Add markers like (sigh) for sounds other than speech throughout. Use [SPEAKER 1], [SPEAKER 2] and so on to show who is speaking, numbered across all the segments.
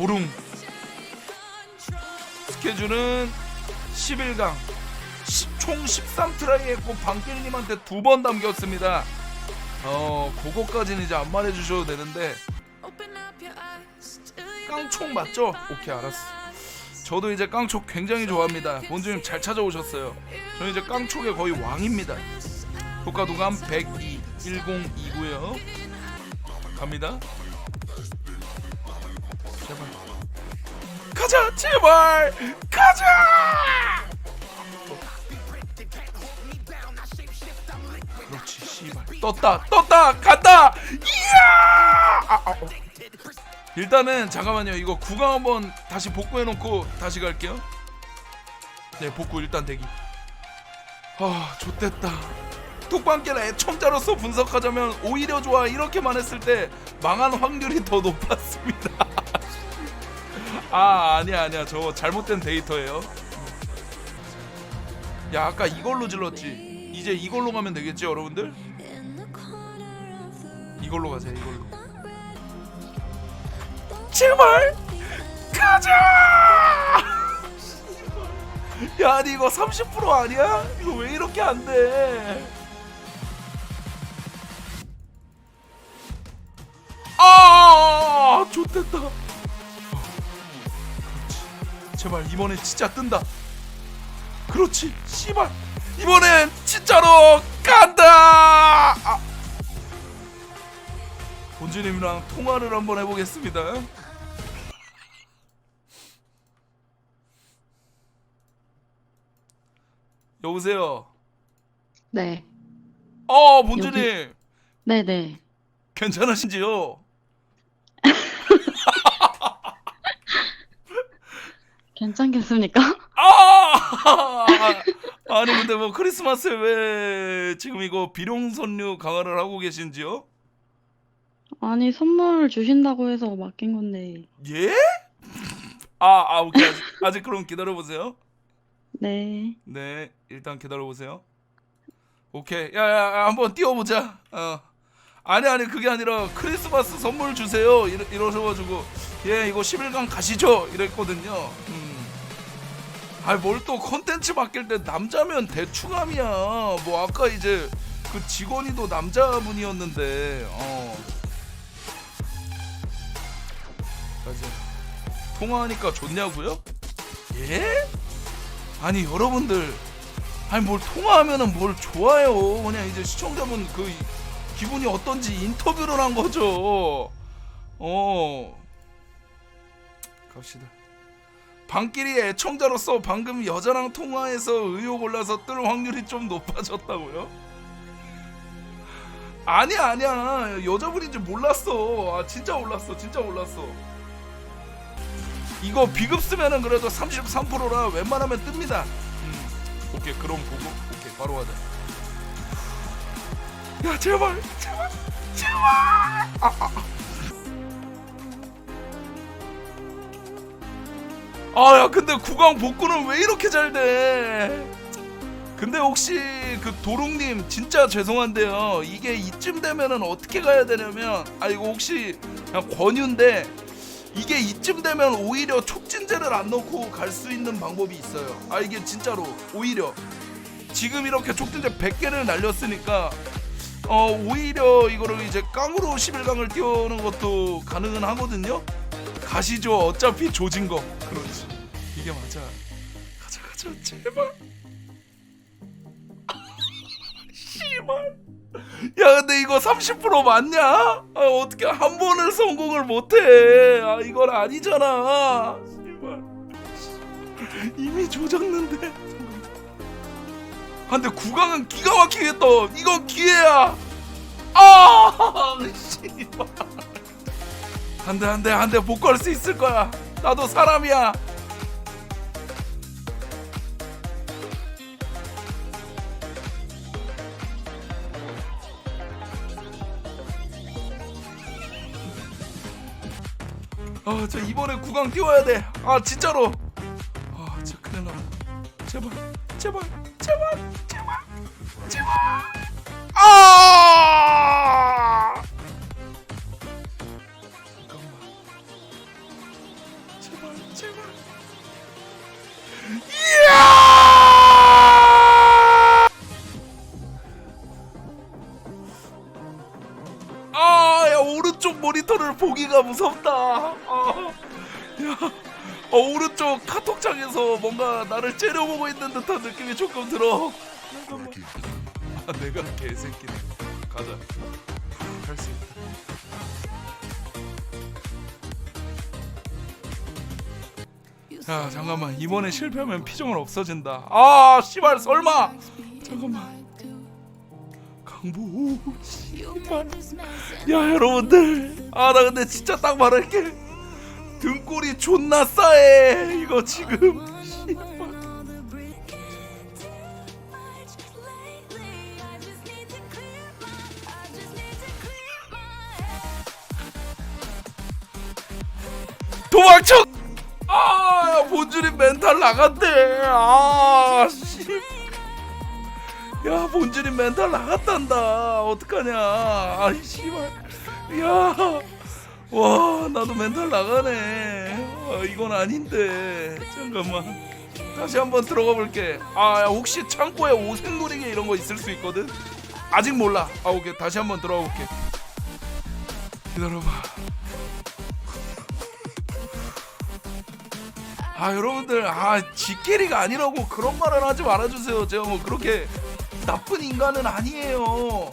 [SPEAKER 1] 도룽 스케줄은 11강 총 13트라이 했고 방길님한테 두 번 담겼습니다. 어 그거까지는 이제 안 말해주셔도 되는데. 깡총 맞죠? 오케이 알았어. 저도 이제 깡총 굉장히 좋아합니다. 본주님 잘 찾아오셨어요. 저는 이제 깡총의 거의 왕입니다. 효과 도감 102 1029요. 갑니다 제발 가자 제발! 가자! 그렇지 씨발. 떴다 떴다 간다! 이야! 아, 아, 어. 일단은 잠깐만요. 이거 구강 한번 다시 복구해놓고 다시 갈게요. 네 복구 일단 대기. 아 좋댔다. 톡방깨라 애청자로서 분석하자면 오히려 좋아. 이렇게만 했을 때 망한 확률이 더 높았습니다 아 아니야 아니야. 저 잘못된 데이터예요. 야 아까 이걸로 질렀지. 이제 이걸로 가면 되겠지 여러분들? 이걸로 가자 이걸로. 제발! 가자! 야 아니 이거 30% 아니야? 이거 왜 이렇게 안돼? 아 좋됐다 제발 이번엔 진짜 뜬다 그렇지 씨발 이번엔 진짜로 간다 아. 본주님이랑 통화를 한번 해보겠습니다 여보세요
[SPEAKER 2] 네.
[SPEAKER 1] 어 본주님
[SPEAKER 2] 네네.
[SPEAKER 1] 괜찮으신지요?
[SPEAKER 2] 괜찮겠습니까? (laughs)
[SPEAKER 1] 아! 아니 근데 뭐 크리스마스에 왜 지금 이거 비룡선류 강화를 하고 계신지요?
[SPEAKER 2] 아니, 선물 주신다고 해서 맡긴 건데.
[SPEAKER 1] 예? 아, 아 오케이 아직, 아직 그럼 기다려 보세요.
[SPEAKER 2] 네.
[SPEAKER 1] 네, 일단 기다려 보세요. 오케이, 야야 한번 띄워보자. 어. 아니 아니 그게 아니라 크리스마스 선물 주세요 이러, 이러셔가지고 예 이거 11강 가시죠 이랬거든요. 음. 아뭘 또 컨텐츠 맡길 때 남자면 대충함이야. 뭐 아까 이제 그 직원이도 남자분이었는데 어. 맞아. 통화하니까 좋냐고요? 예? 아니 여러분들 아니 뭘 통화하면은 뭘 좋아요 그냥 이제 시청자분 그 이- 기분이 어떤지 인터뷰를 한 거죠 어 갑시다 방끼리 애청자로서 방금 여자랑 통화해서 의욕 올라서 뜰 확률이 좀 높아졌다고요? 아니야 아니야 여자분인지 몰랐어 아 진짜 몰랐어 진짜 몰랐어 이거 비급 쓰면은 그래도 33%라 웬만하면 뜹니다. 음, 오케이 그럼 보고 오케이 바로 가자. 야 제발 제발 제발. 아, 아, 아. 아야 근데 구강 복구는 왜 이렇게 잘 돼? 근데 혹시 그 도롱님 진짜 죄송한데요. 이게 이쯤 되면은 어떻게 가야 되냐면 아 이거 혹시 그냥 권유인데 이게 이쯤 되면 오히려 촉진제를 안 넣고 갈 수 있는 방법이 있어요. 아 이게 진짜로 오히려 지금 이렇게 촉진제 100개를 날렸으니까 어 오히려 이거를 이제 깡으로 11강을 띄우는 것도 가능은 하거든요. 가시죠. 어차피 조진 거. 그렇지. 이게 맞아. 가자 가자 제발. (laughs) 씨발. 야 근데 이거 30% 맞냐? 아, 어떻게 한 번을 성공을 못해? 아 이건 아니잖아. 씨발. 이미 조졌는데. 아, 근데 구강은 기가 막히게 떠. 이건 기회야. 아, (laughs) 씨발. 안돼 안돼 안돼 못 걸 수 있을 거야. 나도 사람이야. 아, 저 이번에 구강 띄워야 돼. 아, 진짜로. 아, 진짜 큰일 났다. 제발, 제발, 제발, 제발, 제발. 아! 모니터를 보기가 무섭다. 아, 야, 어, 오른쪽 카톡창에서 뭔가 나를 째려보고 있는 듯한 느낌이 조금 들어. 아, 내가 개새끼네. 가자. 할 수 있다. 야 잠깐만 이번에 실패하면 피정은 없어진다 아 씨발 설마 잠깐만 강보 씨발 야 여러분들 아 나 근데 진짜 딱 말할게 등골이 존나 싸해 이거 지금. 도망쳐 아, 야, 본주님 멘탈 나갔대. 아, 씨. 야, 본주님 멘탈 나갔단다. 어떡하냐. 아, 씨발. 야, 와, 나도 멘탈 나가네. 아, 이건 아닌데. 잠깐만. 다시 한번 들어가 볼게. 아, 야, 혹시 창고에 오색놀이개 이런 거 있을 수 있거든? 아직 몰라. 아, 오케이. 다시 한번 들어가 볼게. 기다려봐. 아 여러분들 아 지끼리가 아니라고 그런 말을 하지 말아주세요 제가 뭐 그렇게 나쁜 인간은 아니에요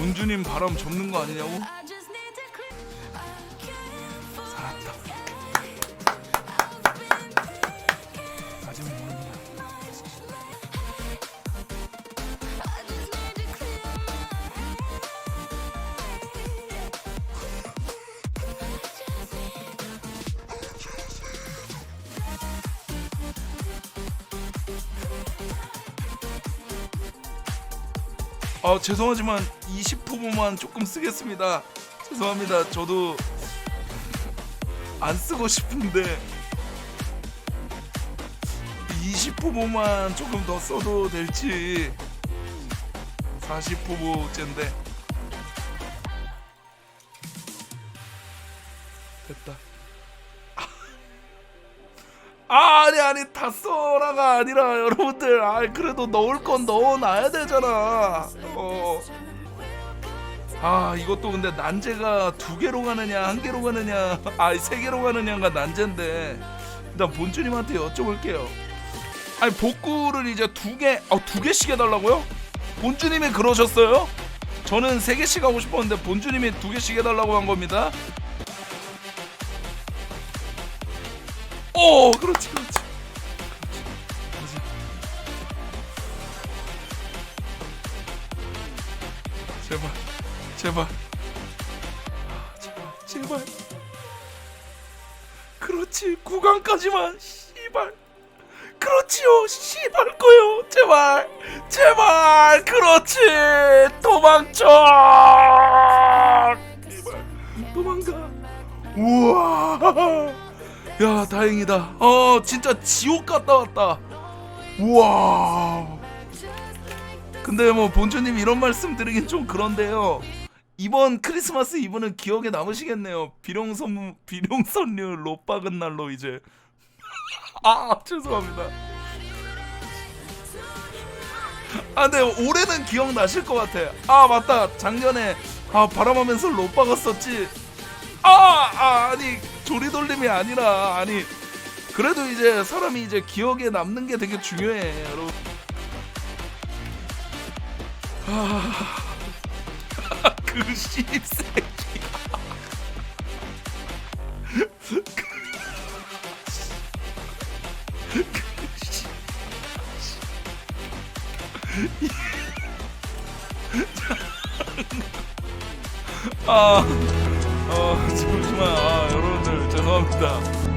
[SPEAKER 1] 본주님 바람 접는 거 아니냐고? 살았다 아 죄송하지만 20후보만 조금 쓰겠습니다. 죄송합니다. 저도 안 쓰고 싶은데 20후보만 조금 더 써도 될지 40후보째인데 됐다. 아, 아니 아니 다 써라가 아니라 여러분들 아 그래도 넣을 건 넣어놔야 되잖아. 어. 아 이것도 근데 난제가 두 개로 가느냐 한 개로 가느냐 (laughs) 아 세 개로 가느냐가 난제인데 일단 본주님한테 여쭤볼게요 아니 복구를 이제 두개어두 개씩 해달라고요? 본주님이 그러셨어요? 저는 세 개씩 하고 싶었는데 본주님이 두 개씩 해달라고 한 겁니다 오 그렇지 그렇지. 제발. 아, 제발 제발. 그렇지 구강까지만 씨발. 그렇지요 씨발 거요. 제발 제발 그렇지. 도망쳐. 제발 도망가. 우와. 야 다행이다. 어 진짜 지옥 갔다 왔다. 우와. 근데 뭐 본주님 이런 말씀 드리긴 좀 그런데요 이번 크리스마스 이브는 기억에 남으시겠네요. 비룡선 비룡 선류 로박은 날로 이제. (laughs) 아 죄송합니다. 아 근데 올해는 기억 나실 것 같아. 아 맞다. 작년에 아 바람하면서 로박았었지. 아, 아 아니 조리돌림이 아니라 아니 그래도 이제 사람이 이제 기억에 남는 게 되게 중요해 여러분. 아 그 씹새끼 아, 어, 잠시만, 아, 여러분들 죄송합니다.